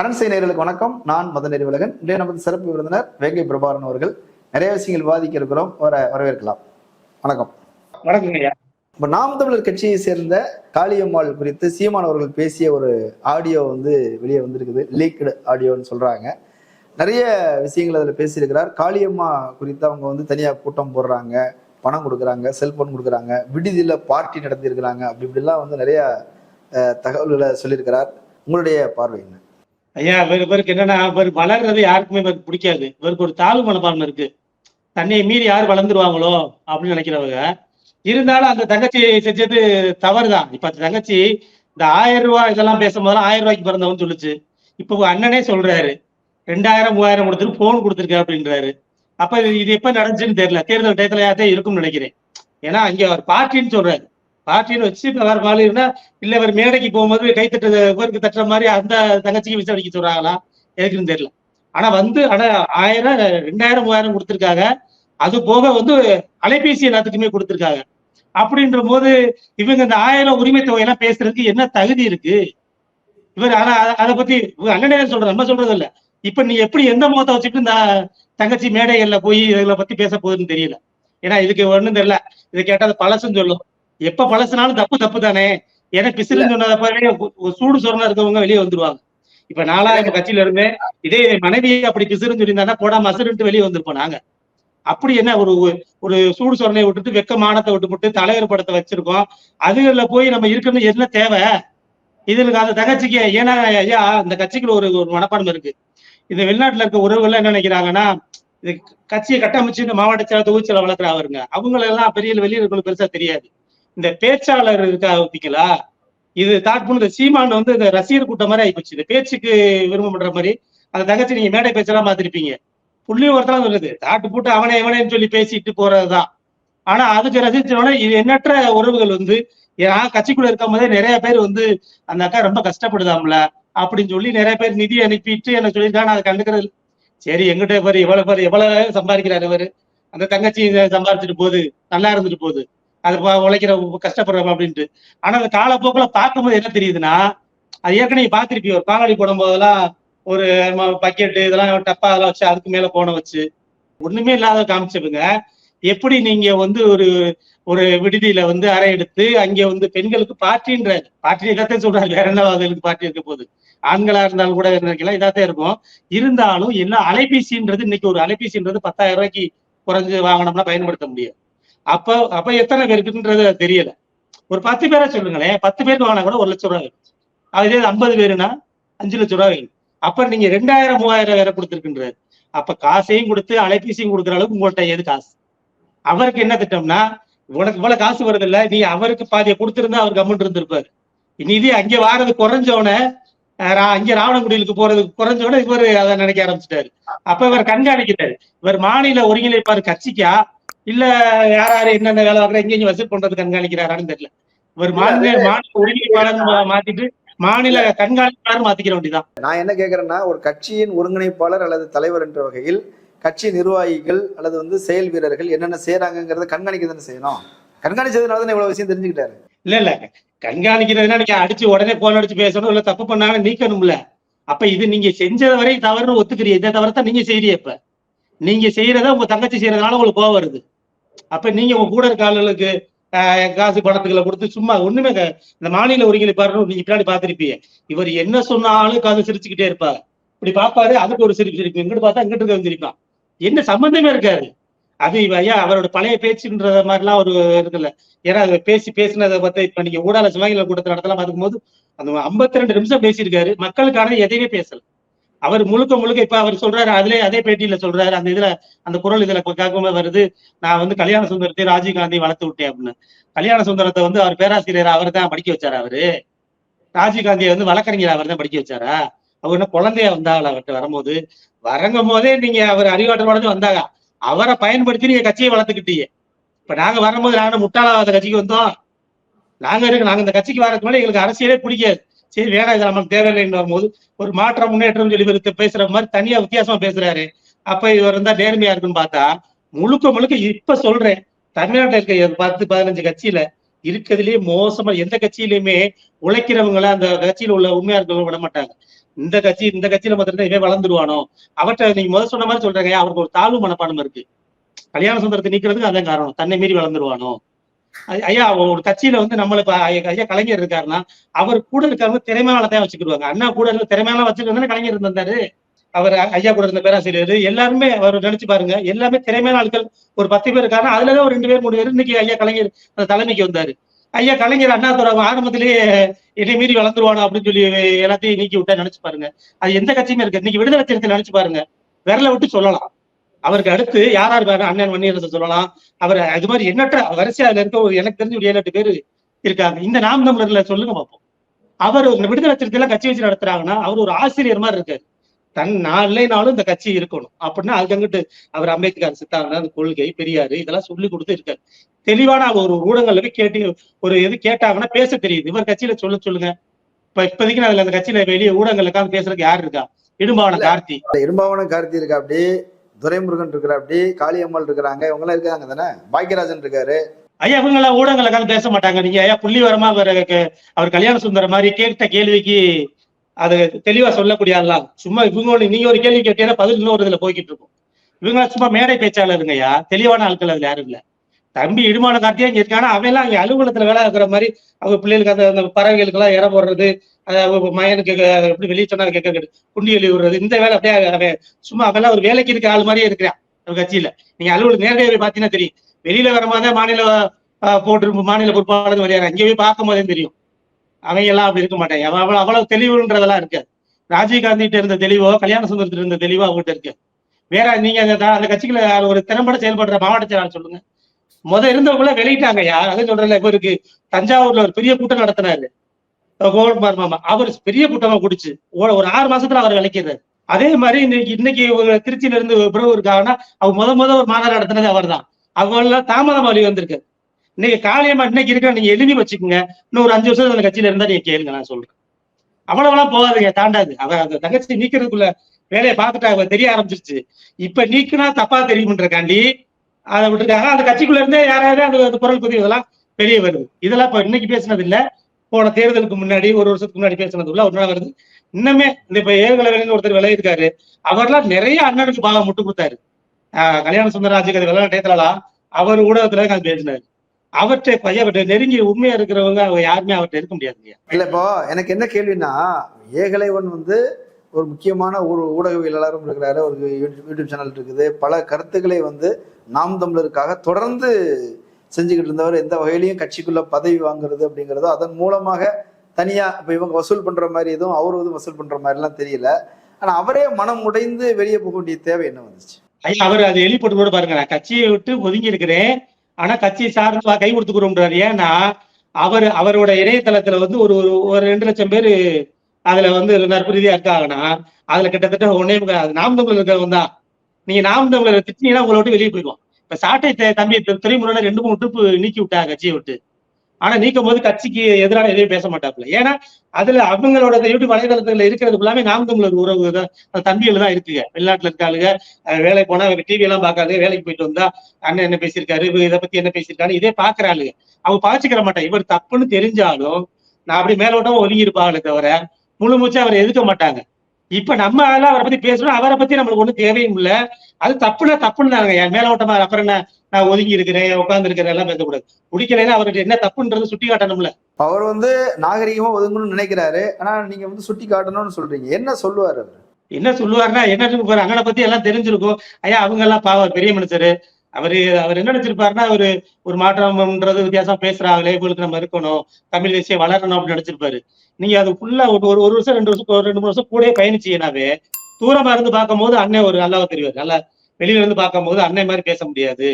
அரண்சை நேயர்களுக்கு வணக்கம். நான் மத நெறிவலகன் இன்றைய நமது சிறப்பு விருந்தினர் வேங்கை பிரபாகரன் அவர்கள். நிறைய விஷயங்கள் விவாதிக்க இருக்கிறோம். வர வரவேற்கலாம். வணக்கம். வணக்கங்க ஐயா. இப்போ நாம் தமிழர் கட்சியை சேர்ந்த காளியம்மாள் குறித்து சீமான் அவர்கள் பேசிய ஒரு ஆடியோ வந்து வெளியே வந்திருக்குது. லீக்டு ஆடியோன்னு சொல்றாங்க. நிறைய விஷயங்கள் அதில் பேசியிருக்கிறார். காளியம்மா குறித்து அவங்க வந்து தனியாக கூட்டம் போடுறாங்க பணம் கொடுக்குறாங்க செல்போன் கொடுக்குறாங்க விடுதியில் பார்ட்டி நடத்தியிருக்கிறாங்க. அப்படி இப்படிலாம் வந்து நிறைய தகவல்களை சொல்லியிருக்கிறார். உங்களுடைய பார்வை என்ன? ஐயா இவர் இவருக்கு என்னன்னா இவர் வளர்றது யாருக்குமே இவருக்கு பிடிக்காது. இவருக்கு ஒரு தாழ்வு மனப்பான்மை இருக்கு. தன்னை மீறி யார் வளர்ந்துருவாங்களோ அப்படின்னு நினைக்கிறவங்க இருந்தாலும் அந்த தங்கச்சி செஞ்சது தவறுதான். இப்ப அந்த தங்கச்சி இந்த ஆயிரம் ரூபாய் இதெல்லாம் பேசும்போது ஆயிரம் ரூபாய்க்கு பிறந்தவன்னு சொல்லுச்சு. இப்போ அண்ணனே சொல்றாரு ரெண்டாயிரம் மூவாயிரம் கொடுத்துட்டு போன் கொடுத்துருக்க அப்படின்றாரு. அப்ப இது எப்ப நடந்துச்சுன்னு தெரியல. தேர்தல் டயத்துல யார்ட்டே இருக்கும்னு நினைக்கிறேன். ஏன்னா அங்க அவர் பார்ட்டின்னு சொல்றாரு. பார்ட்டின்னு வச்சு இப்ப வேற மாதிரி இருந்தா இல்ல இவர் மேடைக்கு போகும்போது கை தட்டு தட்டுற மாதிரி அந்த தங்கச்சிக்கு விசாரிக்க சொல்றாங்களா? எதுக்குன்னு தெரியல. ஆனா வந்து ஆனா ஆயிரம் ரெண்டாயிரம் மூவாயிரம் கொடுத்துருக்காங்க. அது போக வந்து அலைபேசி எல்லாத்துக்குமே கொடுத்துருக்காங்க. அப்படின்ற போது இவங்க இந்த ஆயிரம் உரிமை தொகை எல்லாம் பேசுறதுக்கு என்ன தகுதி இருக்கு? இவர் ஆனா அதை பத்தி அண்ணன் அண்ணனே சொல்றது நம்ம சொல்றது இல்ல. இப்ப நீ எப்படி எந்த முகத்தை வச்சுட்டு இந்த தங்கச்சி மேடைகள்ல போய் இதை பத்தி பேச போகுதுன்னு தெரியல. ஏன்னா இதுக்கு ஒண்ணும் தெரியல. இதை கேட்டா அது பழசுன்னு சொல்லும். எப்ப பழசுனாலும் தப்பு தப்பு தானே ஏன்னா பிசிறுன்னு சொன்னதப்பவே ஒரு சூடு சொரணா இருக்கவங்க வெளியே வந்துருவாங்க. இப்ப எங்க கட்சியில இருந்தே இதே மனைவி அப்படி பிசிறுன்னு சொல்லியிருந்தா போடா மசுருன்ட்டு வெளியே வந்திருப்போம் நாங்க. அப்படி என்ன ஒரு ஒரு சூடு சொரணையை விட்டுட்டு வெக்க மானத்தை விட்டு விட்டு தலைவர் படத்தை வச்சிருக்கோம். அதுல போய் நம்ம இருக்கணும் என்ன தேவை? இதுல அந்த தங்கச்சிக்கு ஏன்னா ஐயா இந்த கட்சிக்குள்ள ஒரு ஒரு மனப்பான்மை இருக்கு. இந்த வெளிநாட்டுல இருக்க உறவுகள் என்ன நினைக்கிறாங்கன்னா இது கட்சியை கட்டமைச்சு இந்த மாவட்ட செயலர் தொகுச்சியில வளர்க்குறாருங்க அவங்கள எல்லாம் பெரிய வெளியே இருக்கிறவங்களுக்கு பெருசா தெரியாது. இந்த பேச்சாளர் இருக்கா வைப்பீங்களா இது தாட் சீமான் வந்து இந்த ரசிகர் கூட்டம் மாதிரி ஆயிப்போச்சு. இந்த பேச்சுக்கு விரும்ப பண்ற மாதிரி அந்த தங்கச்சி நீங்க மேடை பேச்செல்லாம் மாத்திருப்பீங்க. புள்ளி ஒருத்தான் சொல்லுது. தாட்டு போட்டு அவனே இவனேன்னு சொல்லி பேசிட்டு போறதுதான். ஆனா அதுக்கு ரசிச்சவன இது எண்ணற்ற உறவுகள் வந்து நான் கட்சிக்குள்ள இருக்கும் போதே நிறைய பேர் வந்து அந்த அக்கா ரொம்ப கஷ்டப்படுதாம்ல அப்படின்னு சொல்லி நிறைய பேர் நிதி அனுப்பிட்டு என்ன சொல்லியிருக்காங்க அதை கண்டுக்கிறது. சரி எங்கிட்ட பாரு எவ்வளவு பாரு எவ்வளவு சம்பாதிக்கிறாரு இவரு. அந்த தங்கச்சி இதை போகுது நல்லா இருந்துட்டு போகுது. அது பா- உழைக்கிற கஷ்டப்படுறோம் அப்படின்ட்டு. ஆனா அந்த காலப்போக்குல பார்க்கும்போது என்ன தெரியுதுன்னா அது ஏற்கனவே பார்த்திருப்பீங்க ஒரு காலடி போடும் போதெல்லாம் ஒரு பக்கெட்டு இதெல்லாம் டப்பா அதெல்லாம் வச்சு அதுக்கு மேல போன வச்சு. ஒண்ணுமே இல்லாத காமிச்சவங்க எப்படி நீங்க வந்து ஒரு ஒரு விடுதியில வந்து அறை எடுத்து அங்க வந்து பெண்களுக்கு பாட்டின்ற பார்ட்டி இதாத்தான் சொல்றாரு. வேற என்ன அதுக்கு பார்ட்டி இருக்க போகுது? ஆண்களா இருந்தாலும் கூட நினைக்கலாம் இதாத்தான் இருக்கும். இருந்தாலும் என்ன அலைபேசின்றது இன்னைக்கு ஒரு அலைபேசின்றது பத்தாயிரம் ரூபாய்க்கு குறைஞ்சு வாங்கினோம்னா பயன்படுத்த முடியாது. அப்ப அப்ப எத்தனை பேருக்குன்றது தெரியல. ஒரு பத்து பேரா சொல்லுங்களேன். பத்து பேருக்கு வாங்கினா கூட ஒரு லட்சம் ரூபாய் வேணும். அதே ஐம்பது பேருனா அஞ்சு லட்சம் ரூபாய் வேணும். அப்ப நீங்க ரெண்டாயிரம் மூவாயிரம் வேற கொடுத்துருக்குன்றாரு அப்ப காசையும் கொடுத்து அலைபேசியும் கொடுக்குற அளவுக்கு உங்கள்கிட்ட ஏது காசு? அவருக்கு என்ன திட்டம்னா உனக்கு இவ்வளவு காசு வருது இல்ல நீ அவருக்கு பாதியை கொடுத்திருந்தா அவர் கம்முன்னு இருந்திருப்பாரு. நிதி அங்க வாரது குறைஞ்சவனே அங்க ராவணங்குடியிலுக்கு போறது குறைஞ்சவன இவர் அதை நினைக்க ஆரம்பிச்சிட்டாரு. அப்ப இவர் கண்காணிக்கிறாரு. இவர் மாநில ஒருங்கிணைப்பாரு கட்சிக்கா இல்ல யார் யாரு என்னென்ன வேலை பார்க்கற எங்க இங்க வசூல் பண்றது கண்காணிக்கிறாரான்னு தெரியல. இவர் மாநில மாநில ஒருங்கிணைப்பாளர் மாத்திட்டு மாநில கண்காணிப்பாளர் மாத்திக்கிற வேண்டியதான் நான் என்ன கேட்கறேன்னா ஒரு கட்சியின் ஒருங்கிணைப்பாளர் அல்லது தலைவர் என்ற வகையில் கட்சி நிர்வாகிகள் அல்லது வந்து செயல் வீரர்கள் என்னென்ன செய்யறாங்கிறத கண்காணிக்க தானே செய்யணும். கண்காணிச்சதுனால தானே இவ்வளவு விஷயம் தெரிஞ்சுக்கிட்டாரு? இல்ல இல்ல. கண்காணிக்கிறதுனா நீங்க அடிச்சு உடனே போன் அடிச்சு பேசணும் இல்ல தப்பு பண்ணாலும் நீக்கணும்ல. அப்ப இது நீங்க செஞ்சது வரை தவறுன்னு ஒத்துக்கிறீங்க. இந்த தவறத்தான் நீங்க செய்யறீங்க இப்ப. நீங்க செய்யறத உங்க தங்கச்சி செய்யறதுனால உங்களுக்கு கோவம் வருது. அப்ப நீங்க உங்க கூட இருக்க ஆளுகளுக்கு காசு பணத்துக்களை கொடுத்து சும்மா ஒண்ணுமே இந்த மாநில ஒருங்கிணைப்பாரு நீங்க பின்னாடி பாத்திருப்பீங்க இவர் என்ன சொன்னாலும் காது சிரிச்சுக்கிட்டே இருப்பாரு. இப்படி பாப்பாரு அதுக்கு ஒரு சிரிப்பு சிரிப்பு. இங்கிட்டு பார்த்தா இங்கிட்டு இருக்க சிரிப்பான். என்ன சம்பந்தமே இருக்காது. அது ஐயா அவரோட பழைய பேச்சுன்ற மாதிரிலாம் ஒரு இருக்குல்ல. ஏன்னா பேசி பேசினதை பார்த்து இப்ப நீங்க ஊடால சிவாயில கூட்டத்தில் நடத்தலாம் பார்க்கும்போது அந்த 52 ரெண்டு நிமிஷம் பேசியிருக்காரு. மக்களுக்கான எதையுமே பேசல. அவர் முழுக்க முழுக்க இப்ப அவர் சொல்றாரு அதுலயே அதே பேட்டியில சொல்றாரு அந்த இதுல அந்த குரல் இதுல கேட்கும்போது வருது நான் வந்து கல்யாண சுந்தரத்தை ராஜீவ் காந்தி வளர்த்து விட்டேன் அப்படின்னு. கல்யாண சுந்தரத்தை வந்து அவர் பேராசிரியர் அவர் தான் படிக்க வச்சாரு அவரு? ராஜீவ் காந்தியை வந்து வழக்கறிஞர் அவர் தான் படிக்க வச்சாரா? அவர் என்ன குழந்தைய வந்தாங்களா அவர்கிட்ட வரும்போது வரங்கும் போதே நீங்க அவர் அறிவாற்றலோட வந்தாங்க அவரை பயன்படுத்தி நீங்க கட்சியை வளர்த்துக்கிட்டீங்க. இப்ப நாங்க வரும்போது நாங்க முட்டாளாவாத கட்சிக்கு வந்தோம். நாங்க இருக்கு நாங்க இந்த கட்சிக்கு வரதுக்கு முன்னாடி எங்களுக்கு அரசியலே பிடிக்காது. சரி வேணா இது நமக்கு தேவையில்லைன்னு வரும்போது ஒரு மாற்றம் முன்னேற்றம் சொல்லி பேசுற மாதிரி தனியா வித்தியாசமா பேசுறாரு. அப்ப இவர் இருந்தா நேர்மையா இருக்குன்னு பார்த்தா முழுக்க முழுக்க இப்ப சொல்றேன். தமிழ்நாட்டில் இருக்க பத்து பதினஞ்சு கட்சியில இருக்கிறதுலயே மோசமா எந்த கட்சியிலுமே உழைக்கிறவங்கள அந்த கட்சியில உள்ள உண்மையா இருக்கவங்க விட மாட்டாங்க. இந்த கட்சி இந்த கட்சியில மாத்திரம் இவன் வளர்ந்துருவானோ? அவற்றை நீங்க முதல் சொன்ன மாதிரி சொல்றாங்க அவருக்கு ஒரு தாழ்வு மனப்பான்மை இருக்கு. கல்யாண சுந்தரத்தை நீக்கிறதுக்கு அதான் காரணம். தன்னை மீறி வளர்ந்துருவானோ? ஐயா ஒரு கட்சியில வந்து நம்மளுக்கு ஐயா ஐயா கலைஞர் இருக்காருன்னா அவர் கூட இருக்கிறவங்க திறமையால தான் வச்சுக்கிடுவாங்க அண்ணா கூட இருந்த திறமையால வச்சுக்கிட்டு கலைஞர் இருந்தாரு அவர் ஐயா கூட இருந்த பேராசிரியர். எல்லாருமே அவர் நினைச்சு பாருங்க எல்லாமே திறமையான ஆட்கள். ஒரு பத்து பேர் இருக்காங்க அதுலதான் ஒரு ரெண்டு பேர் மூணு பேர். இன்னைக்கு ஐயா கலைஞர் அந்த தலைமைக்கு வந்தாரு. ஐயா கலைஞர் அண்ணா ஆரம்பத்திலேயே என்னை மீறி வளர்ந்துருவானோ அப்படின்னு சொல்லி எல்லாத்தையும் நீக்கி விட்டா நினைச்சு பாருங்க. அது எந்த கட்சியுமே இருக்கு இன்னைக்கு விடுதலை சிறுத்தை நினைச்சு பாருங்க. விரல விட்டு சொல்லலாம். அவருக்கு அடுத்து யார் யார் அண்ணன் வன்னியரசு சொல்லலாம். அவர் அது மாதிரி எண்ணற்ற வரிசையா இருக்க எனக்கு தெரிஞ்ச ஒரு ஏழு எட்டு பேர் இருக்காங்க. இந்த நாம் தமிழர்ல சொல்லுங்க பார்ப்போம். அவர் விடுதலை சிறுத்தையில கட்சி வச்சு நடத்துறாங்கன்னா அவர் ஒரு ஆசிரியர் மாதிரி இருக்காரு. தன் நான் இல்லைனாலும் இந்த கட்சி இருக்கணும். அப்படின்னா அதுக்கங்கிட்டு அவர் அம்பேத்கர் சித்தாந்தம் அந்த கொள்கை பெரியாரு இதெல்லாம் சொல்லி கொடுத்து இருக்காரு. தெளிவான அவர் ஒரு ஊடகங்கள்ல போய் கேட்டு ஒரு இது கேட்டாங்கன்னா பேச தெரியுது. இவர் கட்சியில சொல்ல சொல்லுங்க. இப்ப இப்போதைக்கு நான் அதுல அந்த கட்சியில வெளியே ஊடகங்கள்ல பேசுறதுக்கு யார் இருக்கா? இடும்பாவன கார்த்தி. இரும்பாவனம் கார்த்தி இருக்கா அப்படி? துரைமுருகன் இருக்கிற அப்படி காளியம்மாள் இருக்கிறாங்க இவங்க எல்லாம் இருக்காங்க தானே? பாக்கியராஜன் இருக்காரு. ஐயா இவங்க எல்லாம் ஊடகங்கள்ல பேச மாட்டாங்க. நீங்க ஐயா புள்ளி வரமா அவர் கல்யாண சுந்தரம் மாதிரி கேட்ட கேள்விக்கு அது தெளிவா சொல்லக்கூடிய ஆள்லாம் சும்மா இவங்க ஒண்ணு நீங்க ஒரு கேள்வி கேட்டீங்கன்னா பதில் இன்னொரு இதுல போய்கிட்டு இருக்கும். இவங்க சும்மா மேடை பேச்சாளருங்க ஐயா. தெளிவான ஆட்கள் அதுல யாரும் இல்ல. தம்பி இடுமான காட்டியா இங்க இருக்கானா? அவன் எல்லாம் இங்க அலுவலகத்துல வேலை இருக்கிற மாதிரி அவங்க பிள்ளைகளுக்கு அந்த அந்த பறவைகளுக்கு எல்லாம் இற போடுறது அவங்க மயனுக்கு எப்படி வெளியே சொன்னா கேட்க கேட்டு குண்டி எழுதி விடுறது இந்த வேலை அப்படியே அவன் சும்மா அவெல்லாம் ஒரு வேலைக்கு இருக்க ஆள் மாதிரியே இருக்கிறான் ஒரு கட்சியில. நீங்க அலுவலகம் நேரடியாக போய் பாத்தீங்கன்னா தெரியும். வெளியில வரும்போது மாநில போட்டு மாநில பொறுப்பாளர் வரையாரு அங்கே போய் பார்க்கும் போதே தெரியும். அவங்க எல்லாம் அப்படி இருக்க மாட்டாங்க அவ்வளவு அவ்வளவு தெளிவுன்றதெல்லாம் இருக்கு ராஜீவ்காந்தி கிட்ட இருந்த தெளிவோ கல்யாண சுந்தரத்துல இருந்த தெளிவோ அவங்ககிட்ட இருக்கு. வேற நீங்க அந்த கட்சிகளை அந்த ஒரு திறம்பட செயல்படுற மாவட்ட செயலாளர் சொல்லுங்க. முத இருந்தவங்கள வெளியிட்டாங்க யார் அதை சொல்றல இவருக்கு தஞ்சாவூர்ல ஒரு பெரிய கூட்டம் நடத்தினாரு. கோவல்குமார் மாமா. அவர் பெரிய கூட்டமா குடிச்சு. ஒரு- ஒரு ஆறு மாசத்துல அவர் விளக்கிறாரு அதே மாதிரி இன்னைக்கு இன்னைக்கு திருச்சியில இருந்து பிறகு இருக்காங்கன்னா அவர் முத முத ஒரு மாநாடு நடத்தினது அவர் தான் அவங்க தாமதம் வழி வந்திருக்கு. இன்னைக்கு காளியம்மா இன்னைக்கு இருக்க நீங்க எழுதி வச்சுக்கோங்க. இன்னும் ஒரு அஞ்சு வருஷம் அந்த கட்சியில இருந்தா நீங்க கேளுங்க நான் சொல்றேன். அவ்வளவுலாம் போகாதுங்க தாண்டாது. அவ அந்த தங்கச்சி நீக்கிறதுக்குள்ள வேலையை பார்த்துட்டா அவ தெரிய ஆரம்பிச்சிருச்சு. இப்ப நீக்குனா தப்பா தெரியுமன்றக்காண்டி அதை விட்டுருக்காங்க அந்த கட்சிக்குள்ள இருந்தே யாராவது அந்த அந்த குரல் பதிவு இதெல்லாம் வெளியே வருது. இதெல்லாம் இப்போ இன்னைக்கு பேசினது இல்லை போன தேர்தலுக்கு முன்னாடி ஒரு வருஷத்துக்கு முன்னாடி பேசினது உள்ள ஒரு நாள் வருது. இன்னுமே இந்த இப்ப ஏகலை ஒருத்தர் விளையிருக்காரு அவர்லாம் நிறைய அண்ணனுக்கு பாகம் முட்டு கொடுத்தாரு. கல்யாண சுந்தரராஜுக்கு அது விளையாட டயத்துலலாம் அவர் ஊடகத்துல அது பேசினாரு. அவற்றை பையன் நெருங்கி உண்மையா இருக்கிறவங்க அவங்க யாருமே அவர்கிட்ட இருக்க முடியாதுங்க இல்ல இப்போ எனக்கு என்ன கேள்வின்னா ஏகலைவன் வந்து ஒரு முக்கியமான ஒரு ஊடகவியலாளரும் இருக்கிறாரு. ஒரு யூடியூப் சேனல் இருக்குது. பல கருத்துக்களை வந்து நாம் தமிழருக்காக தொடர்ந்து செஞ்சுக்கிட்டு இருந்தவர் எந்த வகையிலையும் கட்சிக்குள்ள பதவி வாங்குறது அப்படிங்கிறதோ அதன் மூலமாக தனியா இப்ப இவங்க வசூல் பண்ற மாதிரி எதுவும் அவர் வந்து வசூல் பண்ற மாதிரி எல்லாம் தெரியல. ஆனா அவரே மனம் உடைந்து வெளியே போக வேண்டிய தேவை என்ன வந்துச்சு? ஐயா அவர் அது வெளிப்பட்டு கூட பாருங்க. நான் கட்சியை விட்டு ஒதுங்கி இருக்கிறேன். ஆனா கட்சியை சார்ந்து கை கொடுத்துக்கிறோம்ன்றாரு. ஏன்னா அவர் அவரோட இணையதளத்துல வந்து ஒரு ஒரு ஒரு ரெண்டு லட்சம் பேர் அதுல வந்து நற்புரீதியா இருக்காங்கன்னா அதுல கிட்டத்தட்ட ஒன்னே அது நாம் தமிழர் இருக்கிறவங்க தான். நீங்க நாம் தமிழர் திட்டினீங்கன்னா உங்களை விட்டு வெளியே போயிடுவோம் இப்ப சாட்டை த- தம்பி தி- ரெண்டு மூணு ட்ரிப்பு நீக்கி விட்டாங்க கட்சியை விட்டு. ஆனா நீக்கும் போது கட்சிக்கு எதிரான எதையும் பேச மாட்டாப்புல. ஏன்னா அதுல அவங்களோட யூடியூப் வலைதளத்துல இருக்கிறது எல்லாமே நாம் தமிழர் உறவு தான் அந்த தம்பிகள் தான் இருக்குங்க. வெளிநாட்டுல இருக்காளுங்க. வேலைக்கு போனா டிவி எல்லாம் பார்க்காது வேலைக்கு போயிட்டு வந்தா அண்ணன் என்ன பேசியிருக்காரு இவங்க இதை பத்தி என்ன பேசியிருக்காரு இதே பாக்குறாளுங்க அவங்க பாய்ச்சிக்கிற மாட்டாங்க இவர் தப்புன்னு தெரிஞ்சாலும் நான் அப்படி மேலோட்டமா ஒதுங்கி இருப்பாங்களே தவிர முழு மூச்சு அவரை எதுக்க மாட்டாங்க. இப்ப நம்ம எல்லாம் அவரை பத்தி பேசுறோம் அவரை பத்தி நம்மளுக்கு ஒண்ணும் தேவையும் இல்ல. அது தப்புனா தப்புன்னு தாங்க என் மேலோட்டமா அப்புறம் என்ன? நான் ஒதுங்கி இருக்கிறேன் உட்கார்ந்து இருக்கிறேன் எல்லாம் பேசக்கூடாது பிடிக்கலைன்னா அவர்கிட்ட என்ன தப்புன்றது சுட்டி காட்டணும்ல. அவர் வந்து நாகரிகமா ஒதுங்கணும்னு நினைக்கிறாரு. ஆனா நீங்க வந்து சுட்டி காட்டணும்னு சொல்றீங்க. என்ன சொல்லுவாரு அவர்? என்ன சொல்லுவாருன்னா என்ன அங்கனை பத்தி எல்லாம் தெரிஞ்சிருக்கும். ஐயா அவங்க எல்லாம் பாவம். பெரிய மனுஷரு. அவரு அவர் என்ன நினைச்சிருப்பாருன்னா அவரு ஒரு மாற்றம்ன்றது வித்தியாசம் பேசுறாங்களே இவங்களுக்கு நம்ம இருக்கணும் தமிழ் தேசியம் வளரணும் அப்படின்னு நினைச்சிருப்பாரு. நீங்க அது ஃபுல்லா ஒரு ஒரு வருஷம் ரெண்டு வருஷம் ஒரு ரெண்டு மூணு வருஷம் கூடயே பயணிச்சீங்கன்னாவே தூரமா இருந்து பார்க்கும் போது அண்ணன் ஒரு நல்லாவா தெரிவாரு. நல்லா வெளியில இருந்து பார்க்கும்போது அண்ணன் மாதிரி பேச முடியாது.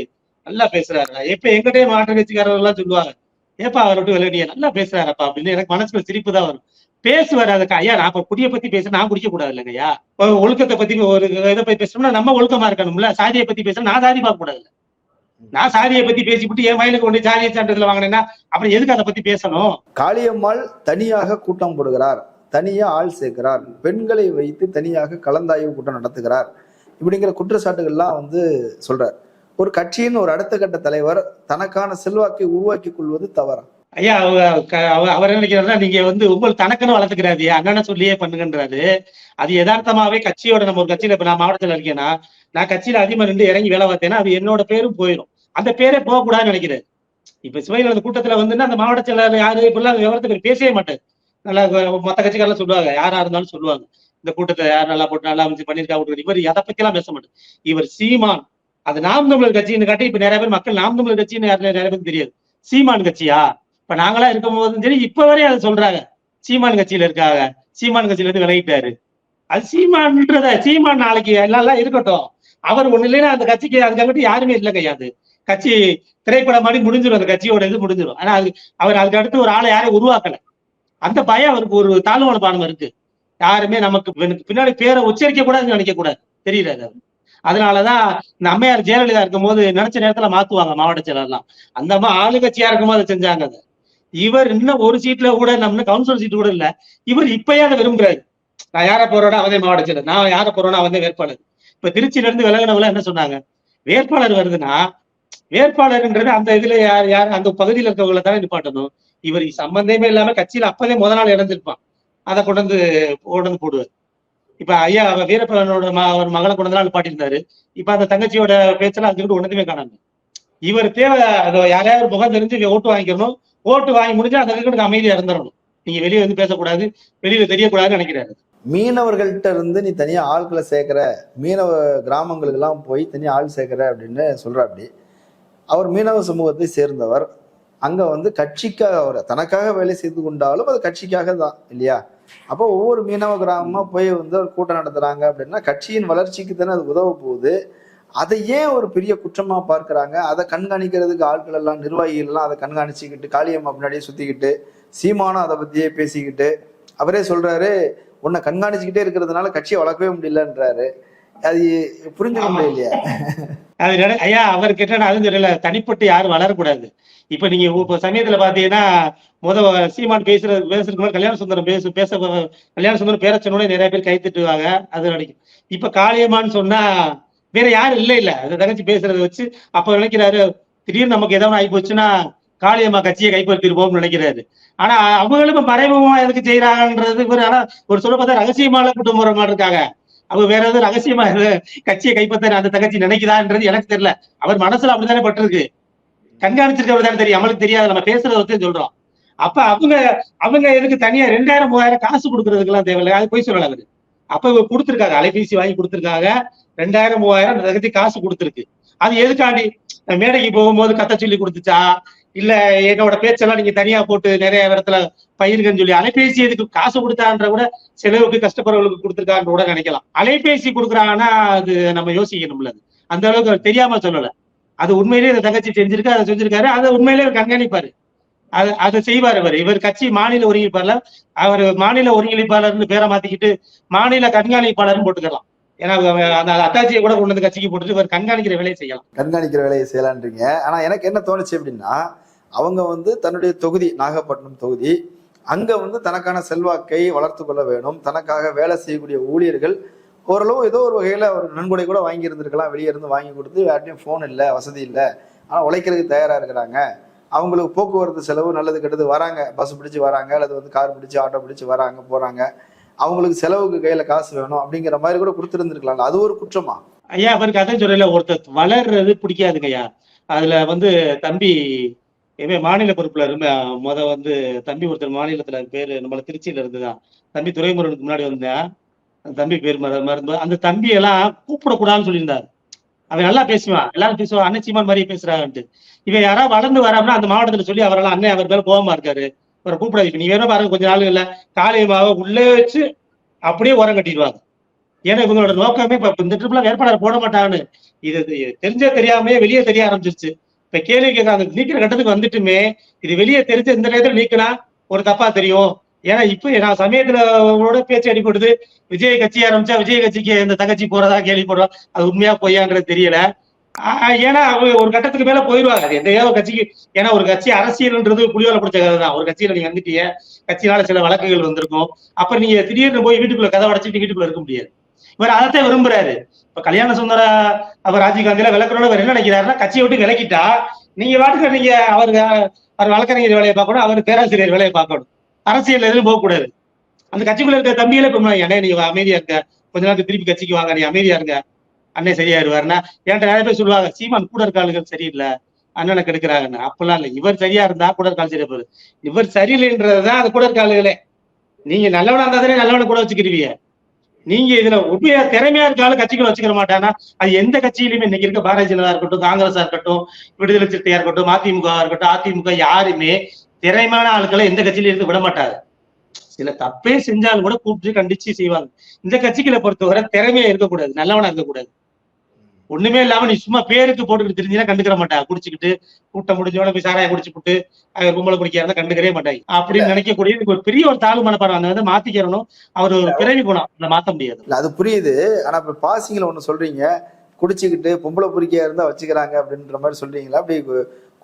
நல்லா பேசுறாரு எப்ப எங்கிட்டே மாற்று கட்சிக்காரர்கள் எல்லாம் சொல்லுவாங்க ஏப்பா அவரை விட்டு விளையாடிய நல்லா பேசுறாரப்பா அப்படின்னு எனக்கு மனசுல சிரிப்பு தான் வரும். பேசுவார் அதுக்கு ஐயா நான் இப்ப குடியை பத்தி பேச நான் குடிக்க கூடாது இல்லைங்கய்யா ஒழுக்கத்தை பத்தி ஒரு இதை பத்தி பேசணும்னா நம்ம ஒழுக்கமா இருக்கணும்ல. சாதியை பத்தி பேச நான் சாதி பார்க்க கூடாது நான் சாதியை பத்தி பேசிவிட்டு என் வயலுக்கு கொண்டு சாதிய சான்றிதழ் வாங்கினேன்னா அப்புறம் எதுக்கு அதை பத்தி பேசணும்? காளியம்மாள் தனியாக கூட்டம் போடுகிறார். தனியா ஆள் சேர்க்கிறார். பெண்களை வைத்து தனியாக கலந்தாய்வு கூட்டம் நடத்துகிறார். இப்படிங்கிற குற்றச்சாட்டுகள்லாம் வந்து சொல்றார். ஒரு கட்சியின் ஒரு அடுத்த கட்ட தலைவர் தனக்கான செல்வாக்கை உருவாக்கி கொள்வது தவறா. ஐயா அவ- அவர் நினைக்கிறாருன்னா நீங்க வந்து உங்கள் தனக்குன்னு வளர்த்துக்கிறாரு அண்ணனை சொல்லியே பண்ணுங்கன்றாரு. அது யதார்த்தமாவே கட்சியோட நம்ம ஒரு கட்சியில இப்ப நான் மாவட்டத்துல இருக்கேன்னா நான் கட்சியில அதிகமா நின்று இறங்கி வேலை பார்த்தேன்னா அது என்னோட பேரும் போயிடும் அந்த பேரே போகக்கூடாதுன்னு நினைக்கிறேன் இப்ப சிவையில் அந்த கூட்டத்துல வந்து அந்த மாவட்ட செயலாளர் யாரு இப்பெல்லாம் விவரத்துக்கு பேசவே மாட்டேன் நல்லா மொத்த கட்சிக்காரெல்லாம் சொல்லுவாங்க யாரா இருந்தாலும் சொல்லுவாங்க. இந்த கூட்டத்தை யார் நல்லா போட்டு நல்லா அமைச்சு பண்ணிருக்கா இவர் எதை பத்தி எல்லாம் பேச மாட்டேன் இவர் சீமான். அது நாம் தமிழர் கட்சின்னு காட்டி இப்ப நிறைய பேர் மக்கள் நாம் தமிழர் கட்சின்னு நிறைய பேருக்கு தெரியாது. சீமான் கட்சியா? இப்ப நாங்களா இருக்கும் போதும் சரி இப்ப வரையும் அதை சொல்றாங்க. சீமான் கட்சியில இருக்காங்க. சீமான் கட்சியில இருந்து விலகிட்டாரு. அது சீமான்றத சீமான் நாளைக்கு எல்லாம் இருக்கட்டும். அவர் ஒண்ணு இல்லைன்னா அந்த கட்சிக்கு அதுக்காகட்டும் யாருமே இல்லை கையாது கட்சி திரைப்படம் மாதிரி முடிஞ்சிடும் அந்த கட்சியோட இது முடிஞ்சிடும் ஆனா அது அவர் அதுக்கு அடுத்து ஒரு ஆளை யாரையும் உருவாக்கல. அந்த பயம் அவருக்கு ஒரு தாழ்வான பானம் இருக்கு. யாருமே நமக்கு எனக்கு பின்னாடி பேரை உச்சரிக்க கூடாதுன்னு நினைக்க கூடாது. தெரியல அது அதனாலதான் இந்த அம்மையார் ஜெயலலிதா இருக்கும் போது நினைச்ச நேரத்துல மாத்துவாங்க மாவட்ட செயலர்லாம். அந்த அம்மா ஆளுங்கட்சியா இருக்கும் போது செஞ்சாங்க அதை. இவர் இன்னும் ஒரு சீட்ல கூட நம்ம கவுன்சிலர் சீட் கூட இல்ல. இவர் இப்பயே அதை விரும்புறாரு. நான் யார போறோன்னா அவதே மாவட்ட செயலர் நான் யார போறோன்னா அவதே வேட்பாளர். இப்ப திருச்சியில இருந்து விலகினவங்க என்ன சொன்னாங்க? வேட்பாளர் வருதுன்னா வேட்பாளர்ன்றது அந்த இதுல யார் யார் அந்த பகுதியில் இருக்கவங்களை தானே நிப்பாட்டணும். இவர் சம்பந்தமே இல்லாம கட்சியில அப்பதே முத நாள் இழந்திருப்பான் அதை கொண்டு வந்து கொண்டு வந்து போடுவார். இப்ப ஐயா வீரப்பலனோட ம ஒரு மகளை கொண்டு நாள் நிப்பாட்டியிருந்தாரு. இப்ப அந்த தங்கச்சியோட பேச்செல்லாம் அங்கிருந்து ஒண்ணுமே காணாங்க இவர் தேவை அதை யாரையாவது முகம் தெரிஞ்சு ஓட்டு வாங்கிக்கணும். ஓட்டு வாங்கி முடிஞ்சா அந்த இடத்துக்கு அமைதியா இருந்துடணும் நீங்க வெளியே வந்து பேசக்கூடாது வெளியில தெரியக்கூடாதுன்னு நினைக்கிறாரு. மீனவர்கள்ட்ட இருந்து நீ தனியா ஆட்களை சேர்க்கிற மீனவ கிராமங்களுக்கு எல்லாம் போய் தனியா ஆள் சேர்க்கிற அப்படின்னு சொல்றாப்படி அவர் மீனவ சமூகத்தை சேர்ந்தவர். அங்க வந்து கட்சிக்காக அவர் தனக்காக வேலை செய்து கொண்டாலும் அது கட்சிக்காக தான் இல்லையா? அப்போ ஒவ்வொரு மீனவ கிராமமா போய் வந்து ஒரு கூட்டம் நடத்துறாங்க அப்படின்னா கட்சியின் வளர்ச்சிக்கு தானே அது உதவ போகுது. அதை ஏன் ஒரு பெரிய குற்றமா பார்க்கறாங்க? அதை கண்காணிக்கிறதுக்கு ஆட்கள் எல்லாம் நிர்வாகிகள் எல்லாம் அதை கண்காணிச்சுக்கிட்டு காளியம்மா பின்னாடியே சுத்திக்கிட்டு சீமானும் அதை பத்தியே பேசிக்கிட்டு அவரே சொல்றாரு உன்னை கண்காணிச்சுக்கிட்டே இருக்கிறதுனால கட்சியை வளர்க்கவே முடியலன்றாரு. அது புரிஞ்சுக்க. முடியலையா. அது ஐயா அவருக்கு என்ன அதுவும் தெரியல தனிப்பட்டு யாரும் வளரக்கூடாது. இப்ப நீங்க இப்ப சமயத்துல பாத்தீங்கன்னா முத சீமான் பேசுறது பேசுறதுக்கு கல்யாண சுந்தரம் பேசு பேச கல்யாண சுந்தரம் பேர சொன்னோட நிறைய பேர் கை தட்டுவாங்க அது நினைக்கும் இப்ப காளியம்மான்னு சொன்னா வேற யாரும் இல்ல இல்ல. அந்த தங்கச்சி பேசுறத வச்சு அப்ப நினைக்கிறாரு திடீர்னு நமக்கு ஏதாவது ஆகி போச்சுன்னா காளியம்மா கட்சியை கைப்பற்றிருப்போம்னு நினைக்கிறாரு. ஆனா அவங்களும் மறைமுகமா எதுக்கு செய்யறாங்கன்றது இவர் ஆனா ஒரு சொல்ல பார்த்தா ரகசியமால கூட்டம் போற மாதிரி இருக்காங்க. அவங்க வேற எதுவும் ரகசியமா கட்சியை கைப்பற்ற அந்த தங்கச்சி நினைக்குதான்றது எனக்கு தெரியல. அவர் மனசுல அப்படித்தானே பட்டிருக்கு. கண்காணிச்சிருக்கவர் தானே தெரியும். அவளுக்கு தெரியாது. நம்ம பேசுறத வச்சு சொல்றோம் அப்ப அவங்க அவங்க எதுக்கு தனியா ரெண்டாயிரம் மூவாயிரம் காசு கொடுக்கறதுக்கு எல்லாம் தேவையில்லை. அது போய் சொல்லல அவரு. அப்ப இவ கொடுத்துருக்காங்க அலைபேசி வாங்கி கொடுத்துருக்காங்க. ரெண்டாயிரம் மூவாயிரம் அந்த காசு கொடுத்துருக்கு. அது எதுக்காண்டி? மேடைக்கு போகும்போது கத்த சொல்லி கொடுத்துச்சா? இல்ல என்னோட பேச்செல்லாம் நீங்க தனியா போட்டு நிறைய இடத்துல பயிருங்கன்னு சொல்லி அலைபேசி எதுக்கு காசு கொடுத்தான்ற கூட செலவுக்கு கஷ்டப்படுறவங்களுக்கு கொடுத்துருக்கான்ற கூட நினைக்கலாம். அலைபேசி கொடுக்குறாங்கன்னா அது நம்ம யோசிக்கணும்ல அது. அந்த அளவுக்கு தெரியாம சொல்லல. அது உண்மையிலேயே இந்த தங்கச்சி செஞ்சிருக்கு அதை செஞ்சிருக்காரு. அதை உண்மையிலேயே கண்காணிப்பாரு. அது அதை செய்வார் இவர். இவர் கட்சி மாநில ஒருங்கிணைப்பாளர். அவர் மாநில ஒருங்கிணைப்பாளர்னு பேரை மாத்திக்கிட்டு மாநில கண்காணிப்பாளர்னு போட்டுக்கலாம். ஏன்னா அந்த அத்தாச்சியை கூட கொண்டு வந்து கட்சிக்கு போட்டுட்டு இவர் கண்காணிக்கிற வேலையை செய்யலாம். கண்காணிக்கிற வேலையை செய்யலான்றீங்க. ஆனா எனக்கு என்ன தோணுச்சு அப்படின்னா அவங்க வந்து தன்னுடைய தொகுதி நாகப்பட்டினம் தொகுதி அங்க வந்து தனக்கான செல்வாக்கை வளர்த்து கொள்ள வேணும். தனக்காக வேலை செய்யக்கூடிய ஊழியர்கள் ஓரளவு ஏதோ ஒரு வகையில ஒரு நன்கொடை கூட வாங்கி இருந்திருக்கலாம் வெளியே இருந்து வாங்கி கொடுத்து யார்ட்டையும் ஃபோன் இல்லை வசதி இல்லை. ஆனா உழைக்கிறதுக்கு தயாரா இருக்கிறாங்க. அவங்களுக்கு போக்குவரத்து செலவு நல்லது கெட்டது வராங்க. பஸ் பிடிச்சு வராங்க அல்லது வந்து கார் பிடிச்சு ஆட்டோ பிடிச்சு வராங்க போறாங்க. அவங்களுக்கு செலவுக்கு கையில காசு வேணும் அப்படிங்கிற மாதிரி கூட கொடுத்துருந்துருக்கலாம் அது ஒரு குற்றமா? ஐயா அவருக்கு அதான் சொல்லல ஒருத்தர் வளர்றது பிடிக்காதுங்க ஐயா. அதுல வந்து தம்பி இவன் மாநில பொறுப்புல இருந்த முத வந்து தம்பி ஒருத்தர் மாநிலத்துல பேரு நம்மள திருச்சியில இருந்துதான். தம்பி துறைமுருகனுக்கு முன்னாடி வந்தேன். அந்த தம்பி பேர் மருந்து மறந்து அந்த தம்பியெல்லாம் கூப்பிடக்கூடாதுன்னு சொல்லியிருந்தாரு. அவன் நல்லா பேசுவான். எல்லாரும் பேசுவான். அண்ணன் சீமான் மாதிரி பேசுறான்ட்டு. இவன் யாராவது வளர்ந்து வராமனா அந்த மாவட்டத்துல சொல்லி அவரெல்லாம் அண்ணன் அவர் மேல கோபமா இருக்காரு. அவரை கூப்பிடாது நீ வேணும் பாருங்க கொஞ்ச நாள் இல்ல. காளியம்மாவை உள்ளே வச்சு அப்படியே உரம் கட்டிடுவாங்க. ஏன்னா இவங்களோட நோக்கமே இப்ப இந்த ட்ரிப்ல வேட்பாளர் போட மாட்டாங்கன்னு. இது தெரிஞ்ச தெரியாமே வெளியே தெரிய ஆரம்பிச்சிருச்சு. இப்ப கேள்வி கேட்காங்க நீக்கிற கட்டத்துக்கு வந்துட்டுமே இது வெளியே தெரிஞ்ச இந்த நேரத்துல நீக்கினா ஒரு தப்பா தெரியும். ஏன்னா இப்ப நான் சமயத்துல உங்களோட பேச்சு அடிப்படுது விஜய் கட்சி ஆரம்பிச்சா விஜய் கட்சிக்கு இந்த தங்கச்சி போறதா கேள்விப்படுறோம் அது உண்மையா பொய்யான்றது தெரியல. ஏன்னா அவங்க ஒரு கட்டத்துக்கு மேல போயிடுவாங்க அது எந்த ஒரு கட்சிக்கு ஏன்னா ஒரு கட்சி அரசியல்ன்றது புளியோல பிடிச்ச கதை தான் ஒரு கட்சியில நீங்க வந்துட்டீங்க கட்சியினால சில வழக்குகள் வந்திருக்கும். அப்ப நீங்க திடீர்னு போய் வீட்டுக்குள்ள கதை உடச்சிட்டு வீட்டுக்குள்ள இருக்க முடியாது. இவர் அதைத்தான் விரும்புறாரு. இப்ப கல்யாண சுந்தர அவர் ராஜீவ்காந்தில விளக்குறோட அவர் என்ன நினைக்கிறாருன்னா கட்சியை விட்டு விலக்கிட்டா நீங்க வாட்டுக்கு நீங்க அவர் அவர் வழக்கறிஞர் வேலையை பார்க்கணும் அவர் பேராசிரியர் வேலையை பார்க்கணும். அரசியல் எதுவும் போகக்கூடாது அந்த கட்சிக்குள்ள இருக்க தம்பியில இப்ப அண்ணே நீங்க அமைதியா இருக்க கொஞ்ச நேரத்துக்கு திருப்பி கட்சிக்கு வாங்க. நீ அமைதியா இருங்க. அண்ணே சரியாயிருவாருன்னா என்கிட்ட நிறைய பேர் சொல்லுவாங்க சீமான் கூட இருக்க ஆளுகள் சரியில்லை. அண்ணனை கெடுக்கிறாங்கன்னு. அப்பெல்லாம் இல்ல. இவர் சரியா இருந்தா கூட இருக்க சரியா போகுது. இவர் சரியில்லைன்றதுதான் அது கூட இருக்க ஆளுகளே. நீங்க நல்லவனா இருந்தா தானே நல்லவனை கூட வச்சுக்கிடுவீங்க. நீங்க இதுல உண்மையா திறமையா இருக்காலும் கட்சிக்குள்ள வச்சுக்கிற மாட்டானா? அது எந்த கட்சியிலுமே இன்னைக்கு இருக்க பாரதிய ஜனதா இருக்கட்டும் காங்கிரஸா இருக்கட்டும் விடுதலை சிறுத்தையா இருக்கட்டும் அதிமுக இருக்கட்டும் அதிமுக யாருமே திறமையான ஆட்களை எந்த கட்சியில இருந்து விட மாட்டாங்க சில தப்பே செஞ்சாலும் கூட கூப்பிட்டு கண்டிச்சு செய்வாங்க. இந்த கட்சிகளை பொறுத்தவரை திறமையா இருக்கக்கூடாது நல்லவனா இருக்கக்கூடாது. ஒண்ணுமே இல்லாம நீ சும்மா பேருக்கு போட்டுக்கிட்டு தெரிஞ்சுனா கண்டுக்கிற மாட்டாங்க. குடிச்சுக்கிட்டு கூட்டம் முடிஞ்சோட போய் சாராய குடிச்சு விட்டு அவர் கும்பல குடிக்கிறதா கண்டுக்கவே மாட்டாங்க. அப்படின்னு நினைக்கக்கூடிய ஒரு பெரிய ஒரு தாழ்வு மனப்பாடம் அந்த வந்து மாத்திக்கிறணும். அவர் ஒரு பிறவி குணம். அதை மாத்த முடியாது. இல்ல அது புரியுது. ஆனா இப்ப பாசிங்கள ஒண்ணு சொல்றீங்க. குடிச்சுக்கிட்டு பொம்பளை பொறுக்கியா இருந்தா வச்சுக்கிறாங்க அப்படின்ற மாதிரி சொல்றீங்களா? அப்படி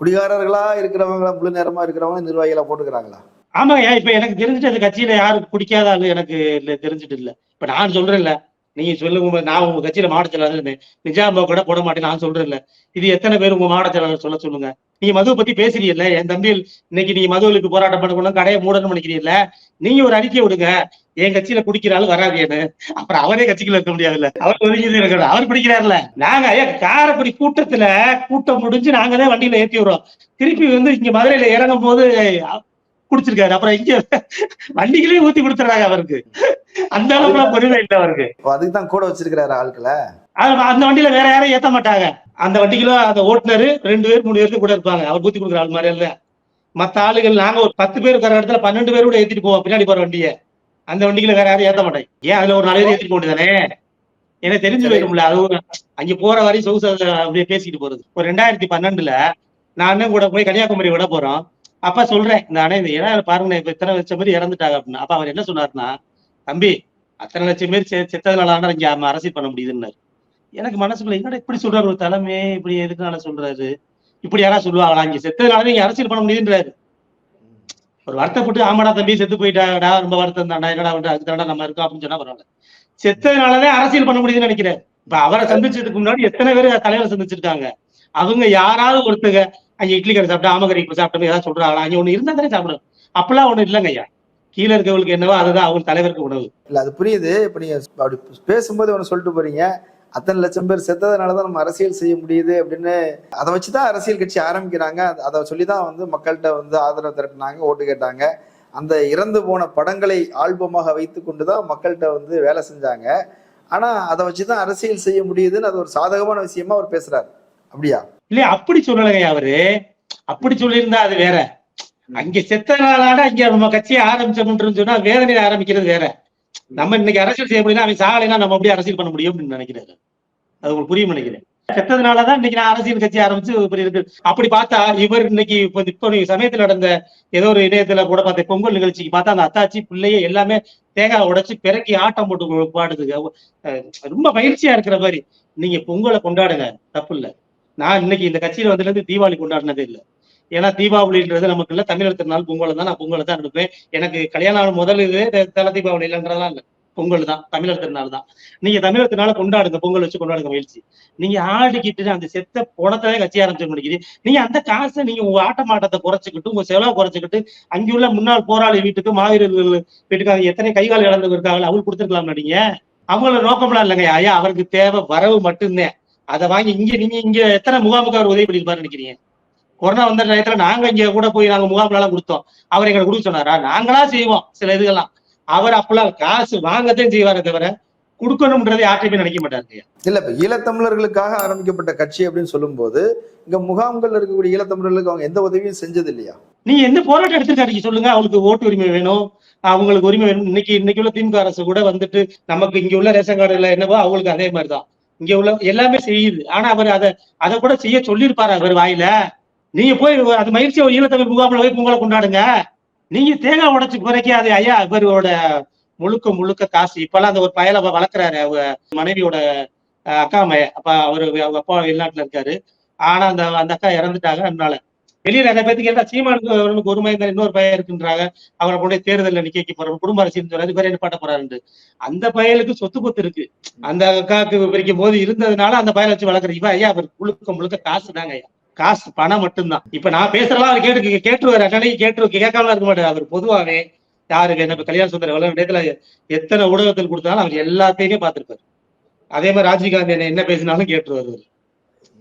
குடிகாரர்களா இருக்கிறவங்க முழு நேரமா இருக்கிறவங்க நிர்வாகிகளா போட்டுக்கிறாங்களா? ஆமாங்க இப்ப எனக்கு தெரிஞ்சுட்டு அந்த கட்சியில யாரும் பிடிக்காத ஆளு எனக்கு இல்ல தெரிஞ்சுட்டு இல்ல. இப்ப நான் சொல்றேன்ல நீங்க சொல்லுங்க நான் உங்க கட்சியில மாவட்ட செயலாளர் நிஜாம்பா கூட போட மாட்டேன் நான் சொல்றேன்ல. இது எத்தனை பேர் உங்க மாவட்ட செயலாளர் சொல்ல சொல்லுங்க? நீங்க மதுவை பத்தி பேசுறீங்கல்ல என் தம்பி இன்னைக்கு நீங்க மதுவுக்கு போராட்டம் பண்ணணும் கடையை மூடணும் நினைக்கிறீங்கல்ல நீங்க ஒரு அறிக்கை விடுங்க. என் கட்சியில குடிக்கிறாலும் வராதேன்னு அப்புறம் அவரே கட்சிக்குள்ள இருக்க முடியாதுல்ல. அவர் ஒதுங்கி இருக்கணும். அவர் பிடிக்கிறாருல நாங்க ஐயா காரைக்குடி கூட்டத்துல கூட்டம் முடிஞ்சு நாங்க தான் வண்டியில ஏத்தி விடுறோம். திருப்பி வந்து இங்க மதுரையில இறங்கும் போது குடிச்சிருக்காரு. அப்புறம் இங்க வண்டிகளே ஊத்தி கொடுத்துறாங்க அவருக்கு. அந்த அளவுக்கு பொறுமை இல்லை அவருக்கு. அதுக்கு தான் கூட வச்சிருக்கிறாரு ஆட்களை. அந்த வண்டியில வேற யாரும் ஏத்த மாட்டாங்க. அந்த வண்டிக்குள்ள அந்த ஓட்டுநர் ரெண்டு பேர் மூணு பேருக்கு கூட இருப்பாங்க. அவர் ஊத்தி கொடுக்குற ஆள் மாதிரி இல்ல. மத்த ஆளுகள் நாங்க ஒரு பத்து பேர் இருக்கிற இடத்துல பன்னெண்டு பேர் கூட ஏத்திட்டு போவோம். பின்னாடி போற வண்டியை. அந்த வண்டிக்குள்ள வேற யாரும் ஏத்த மாட்டாங்க. ஏன் அதுல ஒரு நாலு பேர் ஏத்திட்டு போட்டுதானே எனக்கு தெரிஞ்சு போயிரும்ல அது அங்க போற வரையும் சொகுசு அப்படியே பேசிட்டு போறது. ஒரு ரெண்டாயிரத்தி பன்னெண்டுல நானும் கூட போய் கன்னியாகுமரி விட போறோம். அப்ப சொல்றேன் இந்த அண்ணே இந்த இடம் பாருங்க இப்ப இத்தனை லட்சம் பேர் இறந்துட்டாங்க அப்படின்னு அப்ப அவர் என்ன சொன்னாருன்னா தம்பி அத்தனை லட்சம் பேர் செத்ததுனால இங்க அரசியல் பண்ண முடியுதுன்னாரு. எனக்கு மனசுக்குள்ள என்னடா இப்படி சொல்றாரு? ஒரு தலைமை இப்படி எதுக்குனால சொல்றாரு? இப்படி யாரா சொல்லுவாங்களா? இங்க செத்ததுனால இங்க அரசியல் பண்ண முடியுன்றாரு ஒரு வருத்தப்பட்டு ஆமாடா தம்பி செத்து போயிட்டாடா ரொம்ப வருத்தம் தாண்டா என்னடா பண்ற? அதுக்கு தாண்டா நம்ம இருக்கோம் அப்படின்னு சொன்னா பரவாயில்ல. செத்ததுனாலதான் அரசியல் பண்ண முடியுதுன்னு நினைக்கிறேன் இப்ப அவரை சந்திச்சதுக்கு முன்னாடி எத்தனை பேர் தலைவரை சந்திச்சிருக்காங்க? அவங்க யாராவது ஒருத்தங்க அங்க இட்லி கடை சாப்பிட்டா ஆமகரி சாப்பிட்டோம் ஏதாவது சொல்றாங்களா? அங்க ஒண்ணு இருந்தா தானே சாப்பிடும் அப்பெல்லாம் ஒண்ணு இல்லைங்க ஐயா. கீழே இருக்கவங்களுக்கு என்னவோ அதுதான் அவங்க தலைவருக்கு உணவு. இல்ல அது புரியுது. இப்ப நீங்க அப்படி பேசும்போது ஒண்ணு சொல்லிட்டு போறீங்க. அத்தனை லட்சம் பேர் செத்ததுனாலதான் நம்ம அரசியல் செய்ய முடியுது அப்படின்னு அதை வச்சு தான் அரசியல் கட்சி ஆரம்பிக்கிறாங்க. அதை அதை சொல்லிதான் வந்து மக்கள்கிட்ட வந்து ஆதரவு திரட்டினாங்க ஓட்டு கேட்டாங்க. அந்த இறந்து போன படங்களை ஆல்பமாக வைத்து கொண்டுதான் மக்கள்கிட்ட வந்து வேலை செஞ்சாங்க. ஆனா அதை வச்சுதான் அரசியல் செய்ய முடியுதுன்னு அது ஒரு சாதகமான விஷயமா அவர் பேசுறாரு. அப்படியா? இல்லையா? அப்படி சொல்லலைங்க அவரு. அப்படி சொல்லியிருந்தா அது வேற. அங்க செத்தனாலான அங்க நம்ம கட்சியை ஆரம்பிச்சோம்னு சொன்னா வேதனையை ஆரம்பிக்கிறது வேற. நம்ம இன்னைக்கு அரசியல் செய்ய முடியும் அவன் சாகலைன்னா நம்ம அப்படியே அரசியல் பண்ண முடியும் அப்படின்னு நினைக்கிறாரு. அது உங்களுக்கு புரியும் நினைக்கிறேன். செத்ததுனாலதான் இன்னைக்கு நான் அரசியல் கட்சி ஆரம்பிச்சு இப்படி இருக்கு. அப்படி பார்த்தா இவர் இன்னைக்கு இப்ப இப்போ நீங்க சமயத்துல நடந்த ஏதோ ஒரு இணையத்துல கூட பார்த்த பொங்கல் நிகழ்ச்சிக்கு பார்த்தா அந்த அத்தாச்சி பிள்ளைய எல்லாமே தேங்காய் உடைச்சு பிறக்கி ஆட்டம் போட்டு பாடுதுங்க. ரொம்ப மகிழ்ச்சியா இருக்கிற மாதிரி. நீங்க பொங்கலை கொண்டாடுங்க. தப்பு இல்ல. நான் இன்னைக்கு இந்த கட்சியில வந்ததுல இருந்து தீபாவளி கொண்டாடினதே இல்ல. ஏன்னா தீபாவளின்றது நமக்கு இல்ல தமிழர் திருநாள் பொங்கல் தான். நான் பொங்கலை தான் எடுப்பேன். எனக்கு கல்யாணம் முதல் இது தல தீபாவளி இல்லைன்றதெல்லாம் இல்ல. பொங்கல் தான் தமிழர் திருநாள் தான். நீங்க தமிழர் திருநாளை கொண்டாடுங்க பொங்கல் வச்சு கொண்டாடுங்க மகிழ்ச்சி நீங்க ஆடிக்கிட்டு அந்த செத்த பணத்தை கட்சி ஆரம்பிச்சு முடிக்குது நீங்க அந்த காசை நீங்க உங்க ஆட்டமாட்டத்தை குறைச்சிக்கிட்டு உங்க செலவை குறைச்சிக்கிட்டு அங்குள்ள முன்னாள் போராளி வீட்டுக்கு மாவீரர்கள் வீட்டுக்கு அவங்க எத்தனை கைகால் இழந்து இருக்காங்களோ அவங்களுக்கு கொடுத்துருக்கலாம் நீங்க? அவங்கள நோக்கம்லாம் இல்லைங்க ஐயா. அவருக்கு தேவை வரவு மட்டும்தான். அதை வாங்கி இங்க நீங்க இங்க எத்தனை முகாமுக்கு அவர் உதவி பண்ணிருப்பாரு நினைக்கிறீங்க? கொரோனா வந்த நேரத்துல நாங்க இங்க கூட போய் நாங்க முகாம்லாம் கொடுத்தோம். அவர் எங்களை கொடுக்க சொன்னாரா? நாங்களா செய்வோம் சில இதுகள்லாம். அவர் அப்பெல்லாம் காசு வாங்கத்தான் செய்வாரே தவிர கொடுக்கணும்ன்றதை யார்ட்டையுமே நினைக்க மாட்டாரு இல்ல இப்ப ஈழத்தமிழர்களுக்காக ஆரம்பிக்கப்பட்ட கட்சி அப்படின்னு சொல்லும்போது இங்க முகாம்கள்ல இருக்கக்கூடிய ஈழத்தமிழர்களுக்கு அவங்க எந்த உதவியும் செஞ்சது இல்லையா நீங்க எந்த போராட்டம் எடுத்திருக்காரு சொல்லுங்க. அவங்களுக்கு ஓட்டு உரிமை வேணும். அவங்களுக்கு உரிமை வேணும். இன்னைக்கு இன்னைக்கு உள்ள திமுக அரசு கூட வந்துட்டு நமக்கு இங்க உள்ள ரேஷன் கார்டுல என்னவோ அவங்களுக்கு அதே மாதிரிதான். இங்க உள்ள எல்லாமே செய்யுது. ஆனா அவர் அதை அதை கூட செய்ய சொல்லியிருப்பாரு அவர் வாயில. நீங்க போய் அது மகிழ்ச்சி ஈழத்தமிழ் முகாமில் போய் பொங்கலை கொண்டாடுங்க. நீங்க தேங்காய் உடைச்சு குறைக்காது ஐயா இவரோட முழுக்க முழுக்க காசு. இப்பெல்லாம் அந்த ஒரு பயலை வளர்க்குறாரு அவங்க மனைவியோட அக்கா மைய அப்ப அவரு அவங்க அப்பா வெளிநாட்டுல இருக்காரு. ஆனா அந்த அந்த அக்கா இறந்துட்டாங்க அதனால. வெளியே நிறைய பேருக்கு கேட்டா சீமானுக்கு ஒரு மயம் இன்னொரு பையன் இருக்குன்றாங்க. அவரை கொண்டு தேர்தலில் நிக்க வைக்க போறாரு. குடும்ப அரசியல் சொல்றாரு வேற என்ன பாட்ட போறாரு அந்த பயலுக்கு சொத்து பத்து இருக்கு. அந்த அக்காவுக்கு பிரிக்கும் போது இருந்ததுனால அந்த பயலை வச்சு வளர்க்குற இவன் ஐயா அவர் முழுக்க முழுக்க காசு தாங்க ஐயா. காசு பணம் மட்டும்தான். இப்ப நான் பேசுறதெல்லாம் அவர் கேட்டு கேட்டுருவாரு. அன்னைக்கு கேட்டு கேட்காம இருக்க மாட்டாரு. அவர் பொதுவாகவே யாருக்கு என்ன கல்யாண சுந்தர வளர்ந்த இடத்துல எத்தனை ஊடகத்தில் கொடுத்தாலும் அவர் எல்லாத்தையுமே பார்த்திருப்பாரு. அதே மாதிரி ராஜீவ்காந்தி என்ன என்ன பேசினாலும் கேட்டுருவாரு அவர்.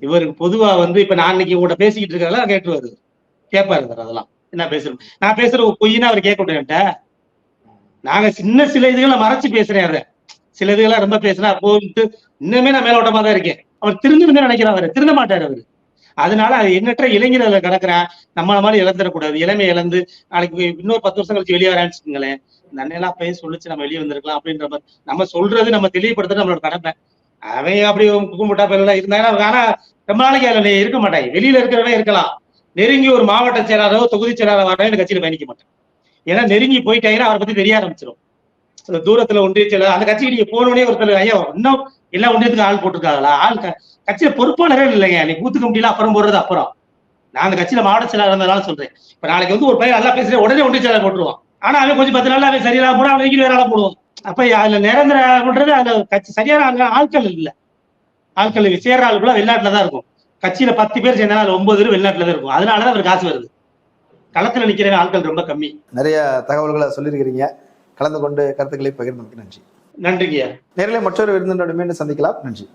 இவருக்கு பொதுவா வந்து இப்ப நான் இன்னைக்கு உங்கள்கிட்ட பேசிக்கிட்டு இருக்கிறதெல்லாம் கேட்டுருவாரு. கேட்பாரு சார் அதெல்லாம். என்ன பேசுறோம் நான் பேசுற ஒரு பொய்னா அவர் கேட்க விட்டேன்ட்ட நாங்க சின்ன சில இதுகளை மறைச்சு பேசுறேன் அதை சில இதுகளை ரொம்ப பேசுனா போட்டு இன்னுமே நான் மேலோட்டமா தான் இருக்கேன். அவர் திருந்துன்னு நினைக்கிறார் அவர். திருந்த மாட்டாரு அவரு. அதனால அது எண்ணற்ற இளைஞர்களை கிடக்குறேன் நம்மள மாதிரி இழந்துடக்கூடாது இளமை இழந்து நாளைக்கு இன்னொரு பத்து வருஷம் கழிச்சு வெளியே வரான்னு வச்சுக்கோங்களேன். இந்த அண்ணெல்லாம் அப்பயே சொல்லிச்சு நம்ம வெளியே வந்திருக்கலாம் அப்படின்ற மாதிரி. நம்ம சொல்றது நம்ம தெளிவுபடுத்துறது நம்மளோட கடமை. அவன் அப்படி கும்பிட்டா பிள்ளை இருந்தாலும் ஆனா ரொம்ப நாளைக்கு அதுல இருக்க மாட்டாங்க வெளியில இருக்கிறவன் இருக்கலாம். நெருங்கி ஒரு மாவட்ட செயலாளரோ தொகுதி செயலாளர் வரவே இந்த கட்சியில பயணிக்க மாட்டேன். ஏன்னா நெருங்கி போயிட்டாங்கன்னா அவரை பத்தி தெரிய ஆரம்பிச்சிடும் தூரத்துல ஒன்றிய செயலாளர் அந்த கட்சிக்கு நீங்க போனோடனே ஒருத்தர் ஐயா இன்னும் எல்லா ஒன்றியத்துக்கும் ஆள் போட்டிருக்காங்களா? ஆள் க- கட்சியில பொறுப்பாளரே இல்லைங்க. நீ பூத்து கமிட்டியில அப்புறம் போடுறது அப்புறம். நான் அந்த கட்சியில மாவட்ட செயலாளர் இருந்ததுனால சொல்றேன். இப்ப நாளைக்கு வந்து ஒரு பையன் நல்லா பேசுறேன் உடனே ஒன்றிய செயலாளர் போட்டுருவான். ஆனா அவன் கொஞ்சம் பத்து நாள் அவன் சரியில்லாம போனா அவன் வேற ஆளா போடுவான். அப்ப அதுல நிரந்தர பண்றது அதுல கட்சி சரியான ஆட்கள் இல்ல. ஆட்கள் சேர்ற ஆளுக்குள்ள வெளிநாட்டுல தான் இருக்கும். கட்சியில பத்து பேர் சேர்ந்தா அதுல ஒன்பது பேர் வெளிநாட்டுல தான் இருக்கும். அதனாலதான் அவர் காசு வருது. களத்துல நிக்கிற ஆட்கள் ரொம்ப கம்மி. நிறைய தகவல்களை சொல்லியிருக்கிறீங்க. கலந்து கொண்டு கருத்துக்களை பகிர்ந்ததுக்கு நன்றி. நன்றிங்கய்யா. நேரில் மற்றொரு விருந்தினோடு மீண்டும் சந்திக்கலாம். நன்றி.